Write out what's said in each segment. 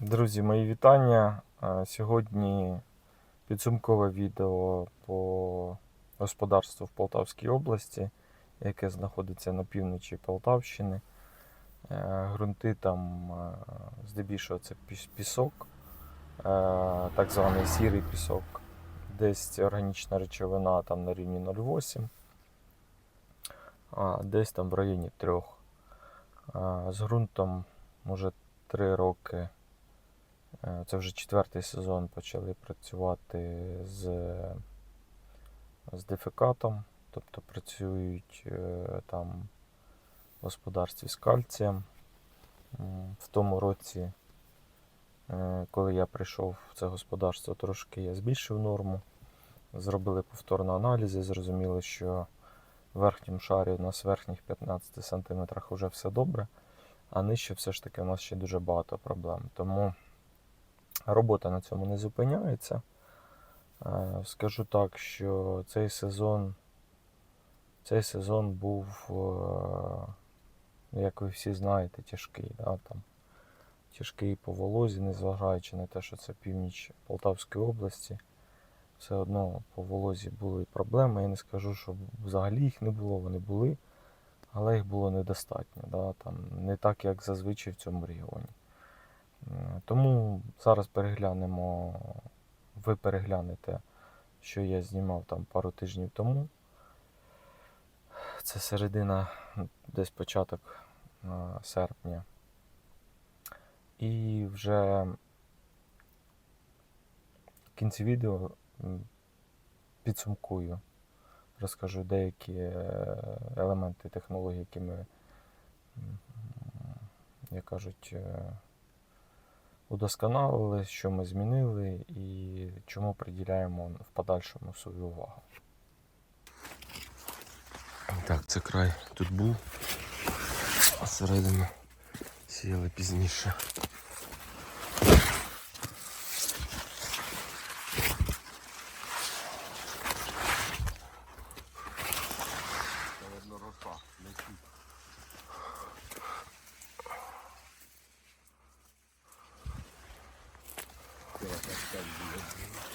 Друзі, мої вітання. Е, Сьогодні підсумкове відео по господарству в Полтавській області, яке знаходиться на півночі Полтавщини. Е, Грунти там е, здебільшого це пісок, е, так званий сірий пісок. Десь органічна речовина там на рівні 0,8, а десь там в районі 3. Е, З ґрунтом може 3 роки. Е, Це вже четвертий сезон почали працювати з, з дефекатом, тобто працюють е, там в господарстві з кальцієм. В тому році, е, коли я прийшов в це господарство, трошки я збільшив норму. Зробили повторно аналізи, зрозуміли, що в верхньому шарі у нас в верхніх 15 см вже все добре, а нижче все ж таки у нас ще дуже багато проблем. Тому Робота на цьому не зупиняється. Е, Скажу так, що цей сезон, цей сезон був, е, як ви всі знаєте, тяжкий. Да? Там, тяжкий по волозі, незважаючи на те, що це північ Полтавської області. Все одно по волозі були проблеми. Я не скажу, що взагалі їх не було, вони були, але їх було недостатньо. Да? Там, не так, як зазвичай в цьому регіоні. Тому зараз переглянемо, ви переглянете, що я знімав там пару тижнів тому. Це середина, десь початок е, серпня. І вже в кінці відео підсумкую, розкажу деякі е, елементи технології, які ми, як кажуть, е, удосконалили, що ми змінили і чому приділяємо в подальшому свою увагу. Так, це край тут був, а середину сіяли пізніше. que va a estar.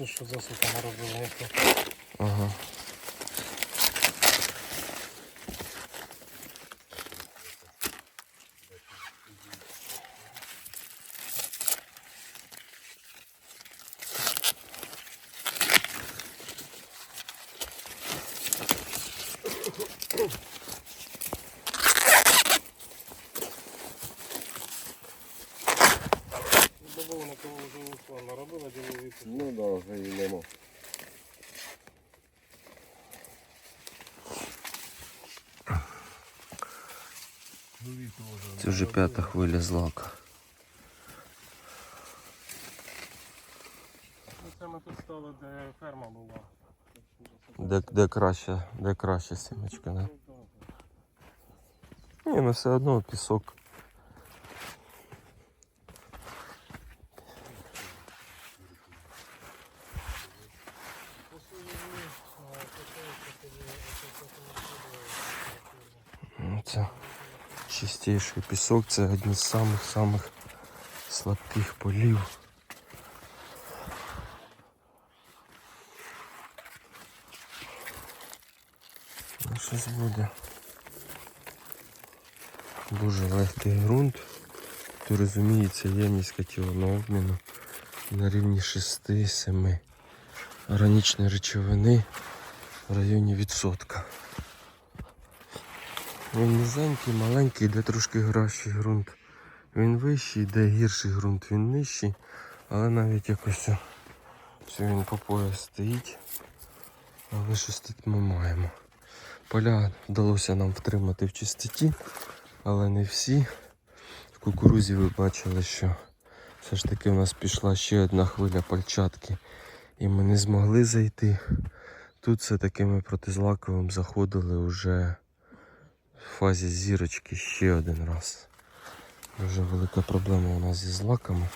Бачиш, що засуха наробила яке. Ага. Це вже п'ята хвиля злака. Ну це ми тут стали, де ферма була. Де, де краще, де краще сімечка, да? Ні, ну все одно пісок. чистіший пісок, це один з самих-самих слабких полів. Ну, щось буде. Дуже легкий ґрунт. То розуміється, ємність катіону обміну на рівні 6-7 органічної речовини в районі відсотка. Він низенький, маленький, де трошки кращий ґрунт. Він вищий, де гірший ґрунт, він нижчий, але навіть якось все він по пояс стоїть. Але щось тут ми маємо. Поля вдалося нам втримати в чистоті, але не всі. В кукурузі ви бачили, що Все ж таки в нас пішла ще одна хвиля пальчатки. І ми не змогли зайти. Тут все-таки ми проти злаковим заходили вже в фазі зірочки ще один раз. Дуже велика проблема у нас зі злаками.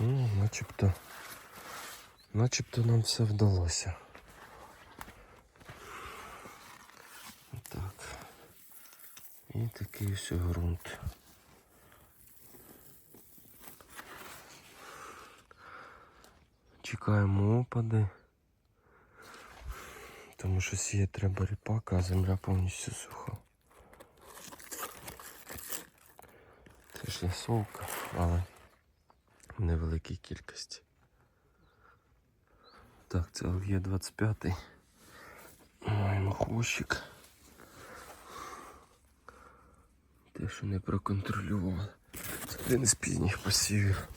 Ну, начебто, начебто нам все вдалося. Так. І такий ось ґрунт. Чекаємо опади. Тому що сіє треба ріпака, а земля повністю суха. Теж є совка, але в невеликій кількості. Так, це є 25 Маємо хвощик. Те, що не проконтролювали. Це один з пізніх посівів.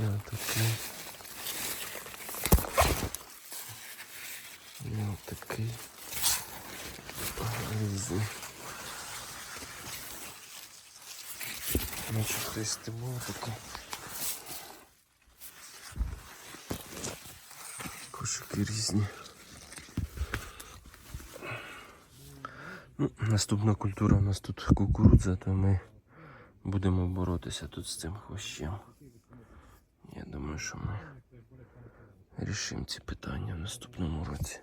Я такий. Я такий. Різний. Наче хтось стимул такий. Кошики різні. Ну, наступна культура у нас тут кукурудза, то ми будемо боротися тут з цим хвощем. Я думаю, що ми рішимо ці питання в наступному році.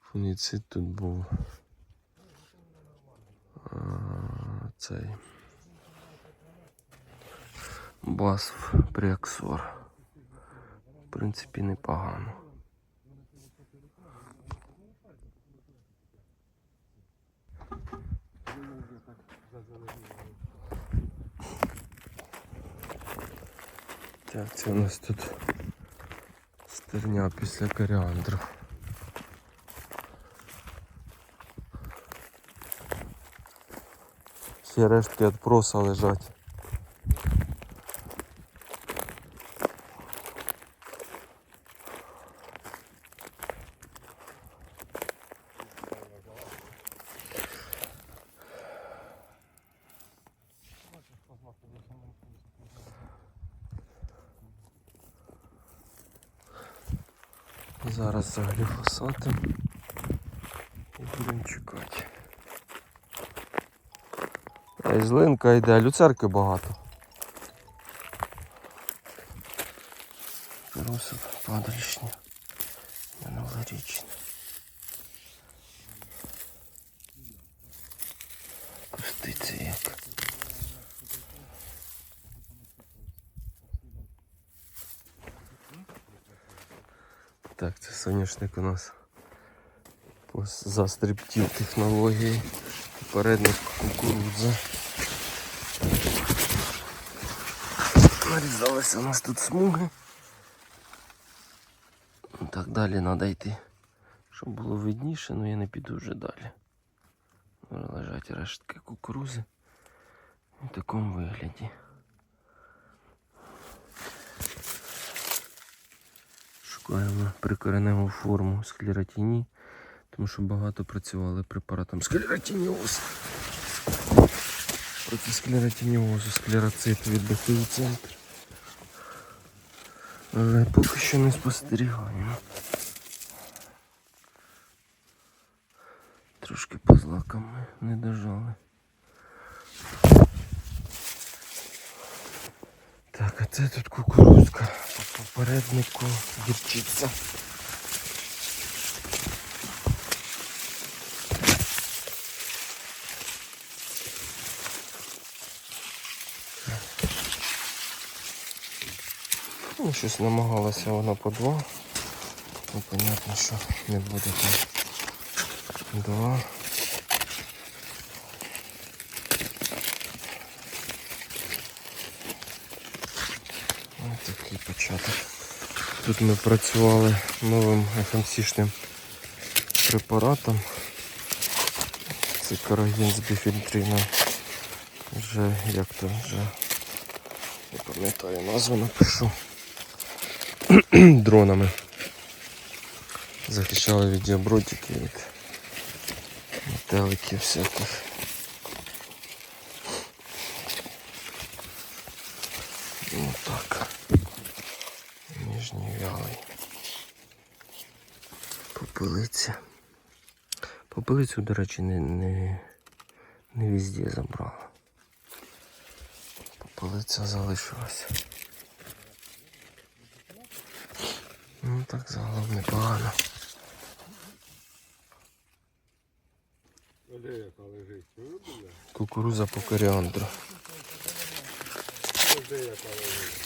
Фуніцид тут був а, цей басф Пріаксор. В принципі, непогано. Так, це у нас тут стерня після коріандру. Ще рештки від проса лежать. За гліфосатом і будемо чекати. А злинка йде, люцерки багато. Росик падалішні. Минулорічні. Пуститься як. Так, це соняшник у нас застрибтів технології. Передник кукурудза. Нарізалися у нас тут смуги. Так далі треба йти. Щоб було видніше, але я не піду вже далі. Лежать рештки кукурузи в такому вигляді. Шукаємо прикореневу форму склеротині, тому що багато працювали препаратом склеротиніоз. Проти склеротиніозу, склероцит відбитий центр. Але поки що не спостерігаємо. Трошки по злакам не дожали. Так, а це тут кукурузка по попереднику гірчиця. Ну, щось намагалася вона по два. Ну, понятно, що не буде там два. Ось такий початок. Тут ми працювали новим FMC-шним препаратом. Це карагін з біфільтрином. Вже як то вже не пам'ятаю назву напишу. Дронами. Захищали від діабротики, від метеликів всяких. Ну так. Нижній вялий. Попелиця. Попелицю, до речі, не, не, не везде забрала. Попелиця залишилась. Ну так загалом непогано. Кукуруза по коріандру. Де яка лежить?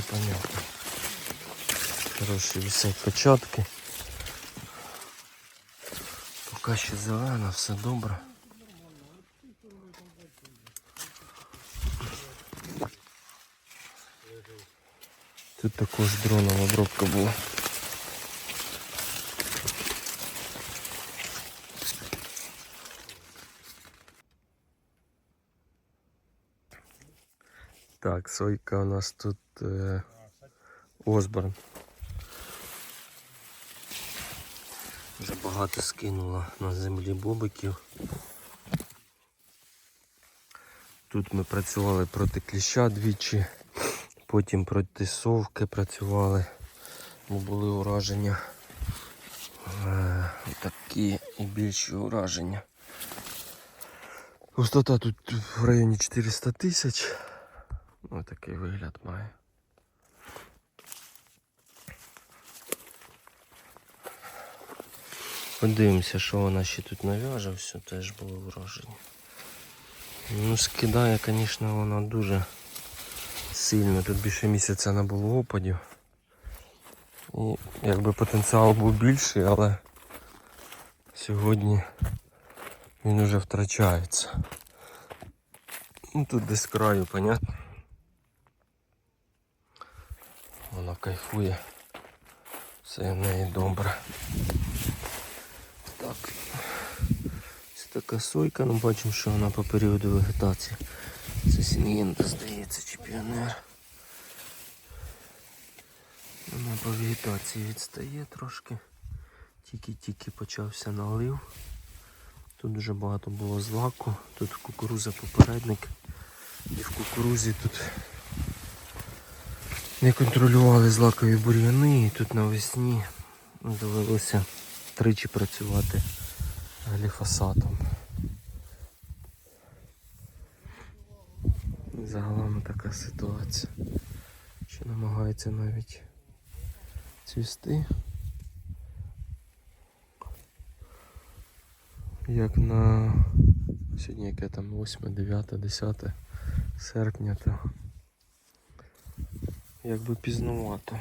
Короче, понятно. Хороші висять початки. Поки ще зелено, все добре. Тут також дроном обробка була. Так, сойка у нас тут Осборн. Вже багато скинула на землі бобиків. Тут ми працювали проти кліща двічі, потім проти совки працювали, бо були ураження. Е, такі і більші ураження. Густота тут в районі 400 тисяч. Ось такий вигляд має. Подивимося, що вона ще тут нав'яже, все теж було враження. Ну, скидає, звісно, вона дуже сильно. Тут більше місяця не було опадів. І якби потенціал був більший, але сьогодні він вже втрачається. Ну тут десь краю, понятно. Вона кайфує. Все в неї добре. Так. Ось така сойка, ну бачимо, що вона по періоду вегетації. Це сінгенда, здається, чи піонер. Вона по вегетації відстає трошки. Тільки-тільки почався налив. Тут дуже багато було злаку, тут кукуруза попередник. І в кукурузі тут не контролювали злакові бур'яни і тут навесні довелося тричі працювати гліфосатом. Загалом така ситуація. Що намагається навіть цвісти. Як на сьогодні яке там 8, 9, 10 серпня, то якби пізнувато.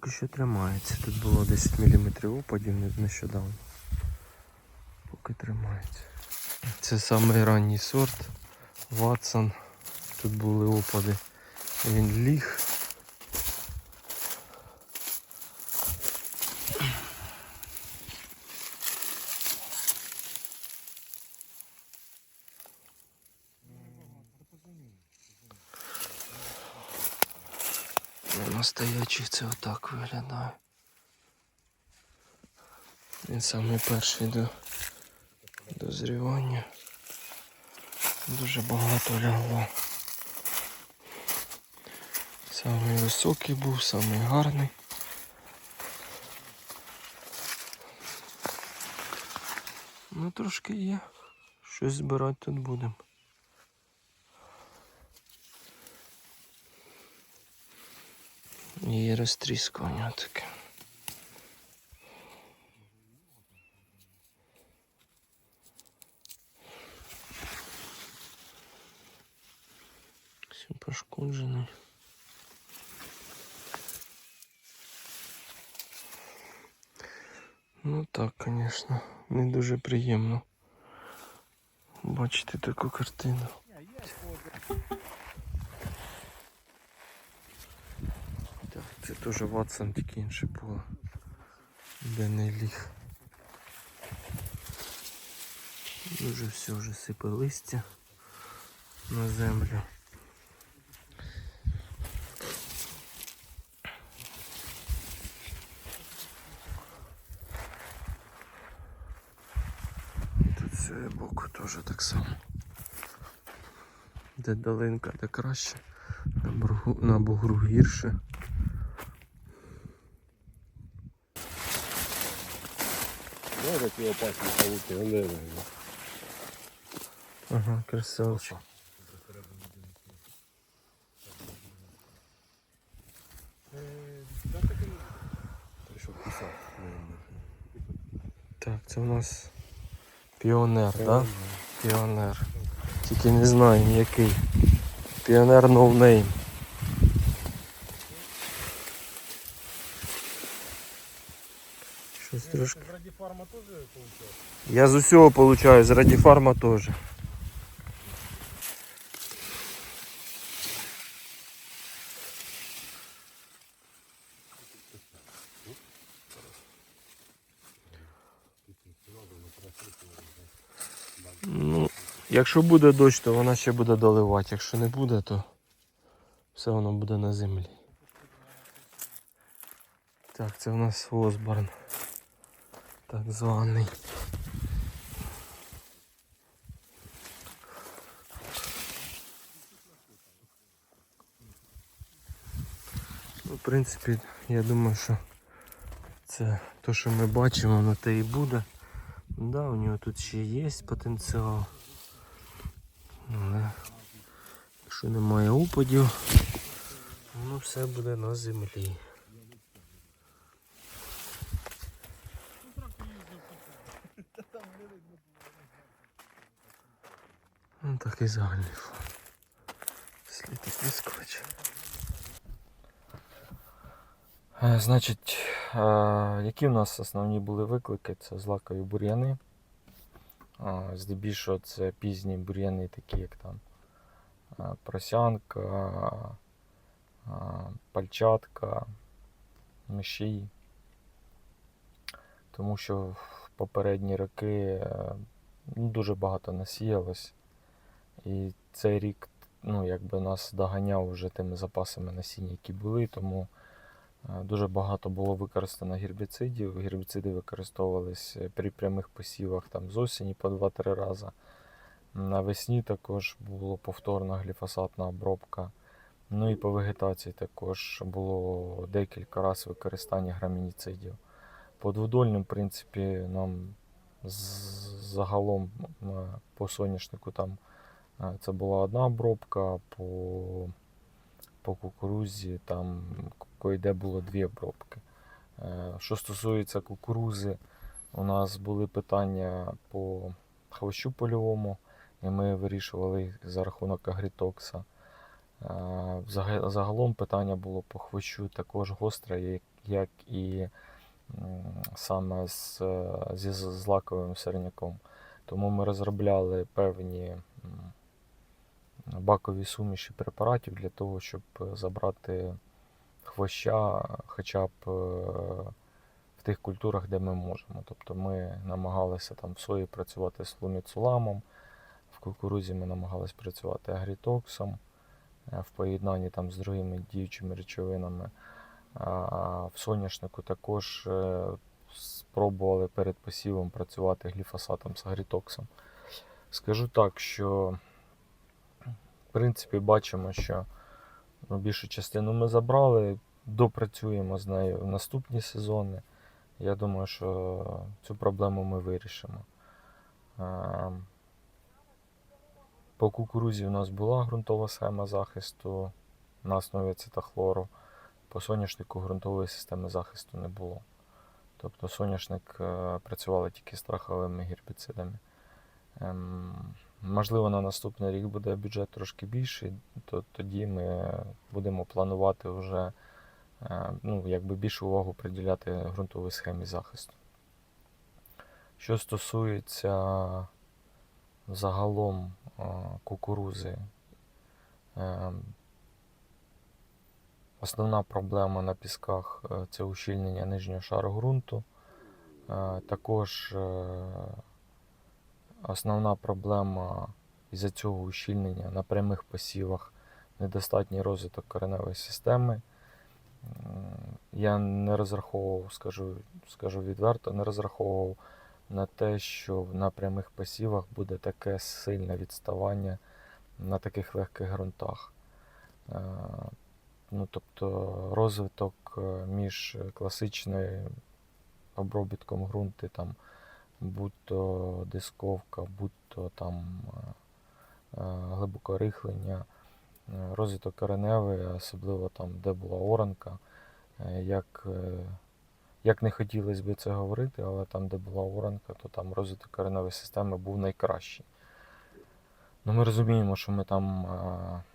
Поки що тримається. Тут було 10 мм опадів не- нещодавно. Поки тримається. Це самий ранній сорт Ватсон. Тут були опади. Він ліг. На стоячий це отак виглядає. Він самий перший до дозрівання. Дуже багато лягло. Самий високий був, самий гарний. Ну трошки є. Щось збирати тут будемо. її розтріскування таке. Все пошкоджений. Ну так, звісно, не дуже приємно бачити таку картину. Теж Ватсон, тільки інше поле. Де не ліг. Дуже все вже сипе листя на землю. Тут з цього боку теж так само. Де долинка, де краще, на, бургу, на бугру гірше. Знаєш, які опасні павуки, вони Ага, красавчик. Так, це у нас піонер, так? Да? Піонер. Тільки не знаю який. Піонер ноунейм. Щось трошки. Раді фарма теж получав? Я з усього получаю, з радіфарма теж. Ну, якщо буде дощ, то вона ще буде доливати. Якщо не буде, то все воно буде на землі. Так, це у нас Осборн. Так званий. Ну, в принципі, я думаю, що це те, що ми бачимо, воно те і буде. Да, у нього тут ще є потенціал. Але якщо немає упадів, воно все буде на землі. Ну такий загальний фон. Слід оприскувач. Е, Значить, е, які в нас основні були виклики? Це злакові бур'яни. Е, Здебільшого це пізні бур'яни, такі як там просянка, пальчатка, миші. Тому що в попередні роки ну, дуже багато насіялось. І цей рік ну, якби нас доганяв вже тими запасами насіння, які були, тому Е, Дуже багато було використано гербіцидів. Гербіциди використовувалися при прямих посівах там, з осені по 2-3 рази. Навесні також було повторна гліфосатна обробка. Ну і по вегетації також було декілька разів використання грамініцидів. По дводольним, в принципі, нам загалом е, по соняшнику там е, це була одна обробка, по по кукурузі там де було дві обробки. Е, Що стосується кукурузи, у нас були питання по хвощу польовому, і ми вирішували їх за рахунок агрітокса. Е, Загалом питання було по хвощу також гостре, як- і саме з, зі злаковим сирняком. Тому ми розробляли певні бакові суміші препаратів для того, щоб е, забрати хвоща хоча б е, в тих культурах, де ми можемо. Тобто ми намагалися там в сої працювати з флуміцуламом, в кукурузі ми намагалися працювати агрітоксом е, в поєднанні там з другими діючими речовинами. В соняшнику також спробували перед посівом працювати гліфосатом з агрітоксом. Скажу так, що в принципі бачимо, що ну, більшу частину ми забрали, допрацюємо з нею в наступні сезони. Я думаю, що цю проблему ми вирішимо. По кукурузі у нас була ґрунтова схема захисту на основі цитохлору. По соняшнику ґрунтової системи захисту не було. Тобто соняшник е, працювали тільки страховими гербіцидами. Можливо, на наступний рік буде бюджет трошки більший, то тоді ми будемо планувати вже е, ну, якби більшу увагу приділяти ґрунтовій схемі захисту. Що стосується загалом кукурузи, е, основна проблема на пісках е, це ущільнення нижнього шару ґрунту. Е, Також е, основна проблема із-за цього ущільнення на прямих посівах недостатній розвиток кореневої системи. Я не розраховував, скажу, скажу відверто, не розраховував на те, що на прямих посівах буде таке сильне відставання на таких легких ґрунтах. Е, Ну, тобто розвиток е, між класичною обробітком ґрунту, там, будь-то дисковка, будь-то там е, е, глибоке рихлення, е, розвиток кореневий, особливо там, де була оранка. Як, як не хотілося б це говорити, але там, де була оранка, то там розвиток кореневої системи був найкращий. Ну, ми розуміємо, що ми там,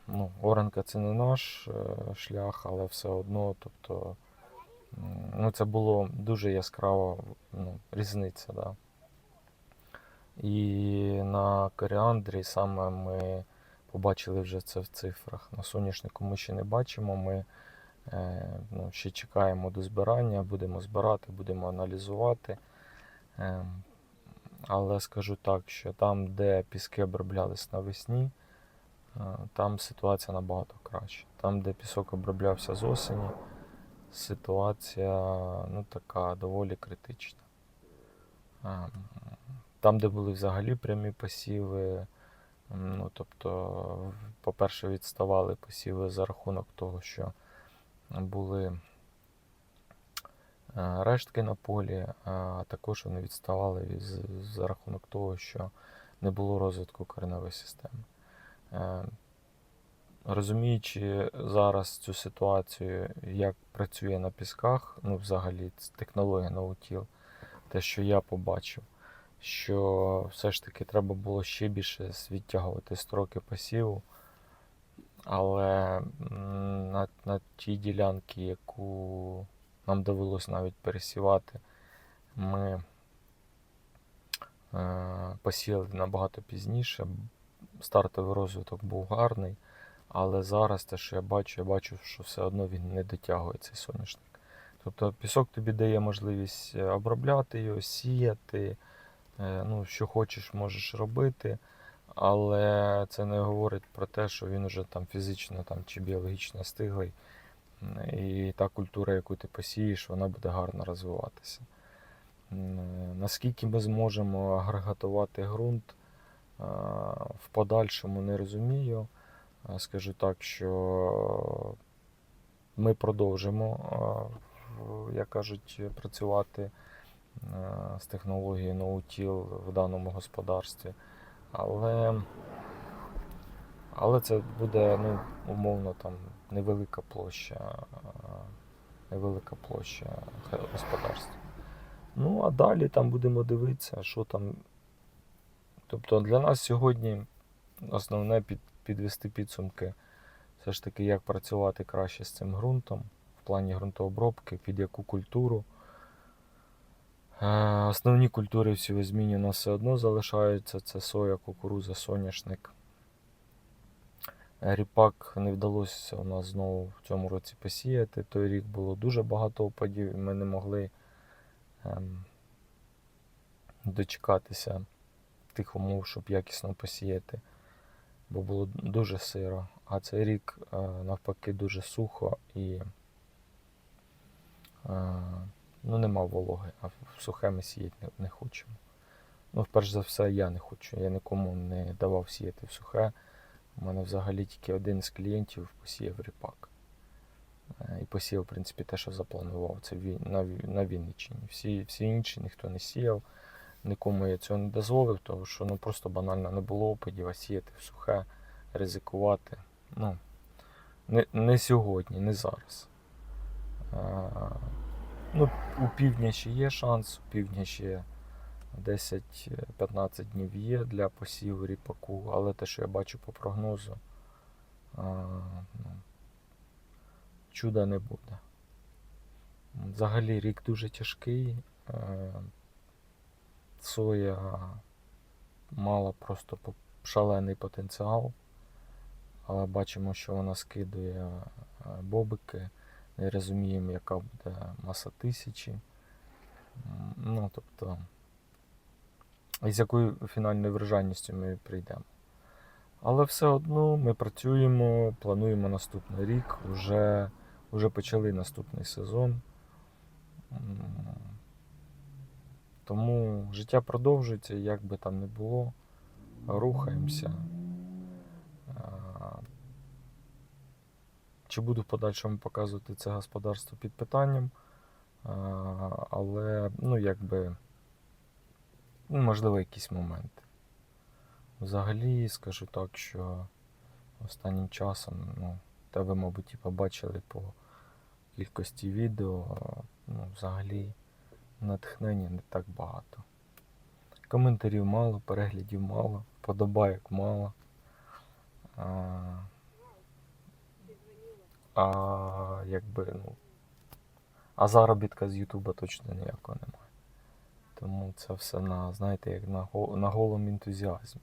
ну, оранка це не наш шлях, але все одно, тобто, ну, це було дуже яскрава ну, різниця. Да. І на коріандрі саме ми побачили вже це в цифрах. На соняшнику ми ще не бачимо. Ми е, ну, ще чекаємо до збирання, будемо збирати, будемо аналізувати. Е, але скажу так, що там, де піски оброблялись навесні, е, там ситуація набагато краща. Там, де пісок оброблявся з осені, ситуація ну, така доволі критична. Там, де були взагалі прямі посіви, ну, тобто, по-перше, відставали посіви за рахунок того, що були е, рештки на полі, а також вони відставали від- за рахунок того, що не було розвитку кореневої системи. Е, Розуміючи зараз цю ситуацію, як працює на пісках, ну взагалі технологія наутіл, те, що я побачив, що все ж таки треба було ще більше відтягувати строки посіву. Але на, на тій ділянці, яку нам довелося навіть пересівати, ми е, посіяли набагато пізніше. Стартовий розвиток був гарний, але зараз те, що я бачу, я бачу, що все одно він не дотягує цей соняшник. Тобто пісок тобі дає можливість е, обробляти його, сіяти, ну, що хочеш, можеш робити. Але це не говорить про те, що він уже там фізично там, чи біологічно стиглий. І та культура, яку ти посієш, вона буде гарно розвиватися. Наскільки ми зможемо агрегатувати ґрунт е, в подальшому не розумію. Е, Скажу так, що ми продовжимо, е, як кажуть, працювати е, з технологією ноутіл в даному господарстві. Але, але це буде ну, умовно там невелика площа, е, невелика площа господарства. Ну, а далі там будемо дивитися, що там. Тобто для нас сьогодні основне під, підвести підсумки, все ж таки, як працювати краще з цим ґрунтом в плані ґрунтообробки, під яку культуру. Е, Основні культури всі зміні у нас все одно залишаються. Це соя, кукуруза, соняшник. Ріпак не вдалося у нас знову в цьому році посіяти. Той рік було дуже багато опадів, і ми не могли ем, дочекатися тих умов, щоб якісно посіяти, бо було дуже сиро. А цей рік е, навпаки дуже сухо і е, ну, нема вологи, а сухе ми сіяти не, не хочемо. Ну, перш за все, я не хочу. Я нікому не давав сіяти в сухе. У мене взагалі тільки один з клієнтів посіяв ріпак. Е, І посіяв, в принципі, те, що запланував. Це на, Ві- на Вінниччині. Всі, всі інші ніхто не сіяв. Нікому я цього не дозволив, тому що ну, просто банально не було опадів, а сіяти в сухе, ризикувати. Ну, не, не сьогодні, не зараз. Ну, у півдня ще є шанс, у півдня ще 10-15 днів є для посіву ріпаку, але те, що я бачу по прогнозу, ну, чуда не буде. Взагалі рік дуже тяжкий. е, соя мала просто шалений потенціал, але бачимо, що вона скидує е, бобики. Не розуміємо, яка буде маса тисячі. Ну, тобто, і з якою фінальною вражальністю ми прийдемо. Але все одно ми працюємо, плануємо наступний рік, вже, вже почали наступний сезон. Тому життя продовжується, як би там не було, рухаємося. А, Чи буду в подальшому показувати це господарство під питанням, але, ну, якби, ну, можливо, якісь моменти. Взагалі, скажу так, що останнім часом, ну, та ви, мабуть, і побачили по кількості відео, ну, взагалі, натхнення не так багато. Коментарів мало, переглядів мало, вподобайок мало. А, якби, ну. А заробітка з Ютуба точно ніякого немає. Тому це все на, знаєте, як на, на голому ентузіазмі.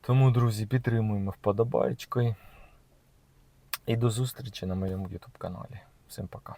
Тому, друзі, підтримуємо вподобайкою. І до зустрічі на моєму YouTube каналі. Всім пока.